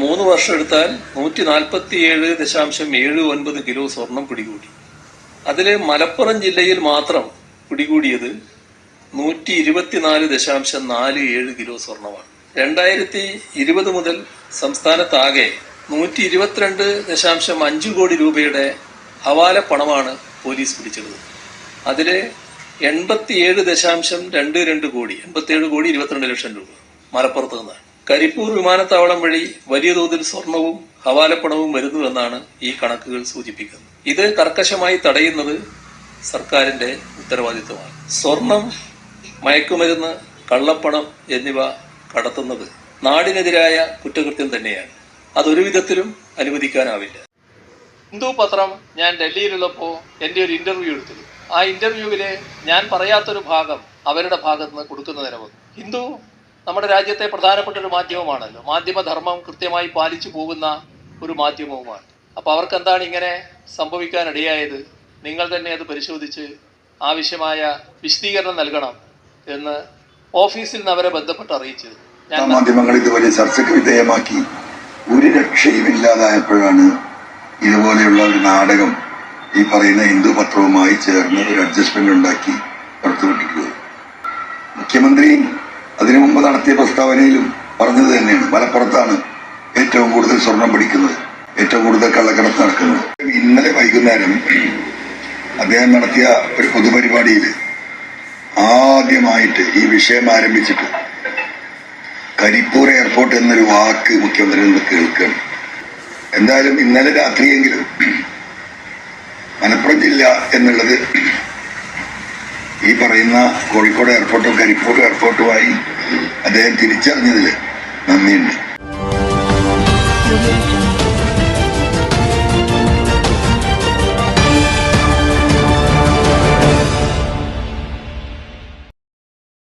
വർഷം എടുത്താൽ നൂറ്റി നാൽപ്പത്തി ഏഴ് ദശാംശം ഏഴ് ഒൻപത് കിലോ സ്വർണം പിടികൂടി. അതിൽ മലപ്പുറം ജില്ലയിൽ മാത്രം പിടികൂടിയത് നൂറ്റി ഇരുപത്തിനാല് ദശാംശം നാല് ഏഴ് കിലോ സ്വർണമാണ്. രണ്ടായിരത്തി ഇരുപത് മുതൽ സംസ്ഥാനത്താകെ നൂറ്റി ഇരുപത്തിരണ്ട് ദശാംശം അഞ്ച് കോടി രൂപയുടെ ഹവാല പണമാണ് പോലീസ് പിടിച്ചെടുത്തത് അതിൽ എൺപത്തിയേഴ് ദശാംശം രണ്ട് രണ്ട് കോടി എൺപത്തിയേഴ് കോടി ഇരുപത്തിരണ്ട് ലക്ഷം രൂപ മലപ്പുറത്ത് നിന്നാണ്. കരിപ്പൂർ വിമാനത്താവളം വഴി വലിയ തോതിൽ സ്വർണവും ഹവാലപ്പണവും വരുന്നുവെന്നാണ് ഈ കണക്കുകൾ സൂചിപ്പിക്കുന്നത്. ഇത് കർക്കശമായി തടയുന്നത് സർക്കാരിന്റെ ഉത്തരവാദിത്വമാണ്. സ്വർണം മയക്കുമരുന്ന് കള്ളപ്പണം എന്നിവ കടത്തുന്നത് നാടിനെതിരായ കുറ്റകൃത്യം തന്നെയാണ്. അതൊരു വിധത്തിലും അനുവദിക്കാനാവില്ല. ഹിന്ദു പത്രം ഞാൻ ഡൽഹിയിലുള്ളപ്പോൾ എന്റെ ഒരു ഇന്റർവ്യൂ എടുത്തു ആ ഇന്റർവ്യൂവിലെ ഞാൻ പറയാത്തൊരു ഭാഗം അവരുടെ ഭാഗത്ത് നിന്ന് കൊടുക്കുന്നതിന് ഹിന്ദു നമ്മുടെ രാജ്യത്തെ പ്രധാനപ്പെട്ട ഒരു മാധ്യമമാണല്ലോ. മാധ്യമധർമ്മം കൃത്യമായി പാലിച്ചു പോകുന്ന ഒരു മാധ്യമവുമാണ്. അപ്പൊ അവർക്ക് എന്താണ് ഇങ്ങനെ സംഭവിക്കാനിടയായത്? നിങ്ങൾ തന്നെ അത് പരിശോധിച്ച് ആവശ്യമായ വിശദീകരണം നൽകണം എന്ന് ഓഫീസിൽ നിന്ന് അവരെ ബന്ധപ്പെട്ട് അറിയിച്ചത്. മാധ്യമങ്ങൾ ഇതുവരെ ചർച്ചയ്ക്ക് വിധേയമാക്കി ഒരു രക്ഷയും ഇല്ലാതായപ്പോഴാണ് ഇതുപോലെയുള്ള ഒരു നാടകം ഈ പറയുന്ന ഹിന്ദു പത്രവുമായി ചേർന്ന് ഒരു അഡ്ജസ്റ്റ്മെന്റ് ഉണ്ടാക്കി പുറത്തുവിട്ടിട്ടുള്ളത്. മുഖ്യമന്ത്രി അതിനു നടത്തിയ പ്രസ്താവനയിലും പറഞ്ഞത് തന്നെയാണ്. മലപ്പുറത്താണ് ഏറ്റവും കൂടുതൽ സ്വർണം പിടിക്കുന്നത്. ഏറ്റവും കൂടുതൽ കള്ളക്കടത്ത് നടക്കുന്നത്. ഇന്നലെ വൈകുന്നേരം അദ്ദേഹം നടത്തിയ ഒരു പൊതുപരിപാടിയിൽ ആദ്യമായിട്ട് ഈ വിഷയം ആരംഭിച്ചിട്ട് കരിപ്പൂർ എയർപോർട്ട് എന്നൊരു വാക്ക് മുഖ്യമന്ത്രി നിന്ന് കേൾക്കുകയാണ്. എന്തായാലും ഇന്നലെ രാത്രിയെങ്കിലും മലപ്പുറം ജില്ല എന്നുള്ളത് ഈ പറയുന്ന കോഴിക്കോട് എയർപോർട്ടും കരിപ്പൂർ എയർപോർട്ടുമായി അദ്ദേഹം തിരിച്ചറിഞ്ഞതിൽ നന്ദിയുണ്ട്.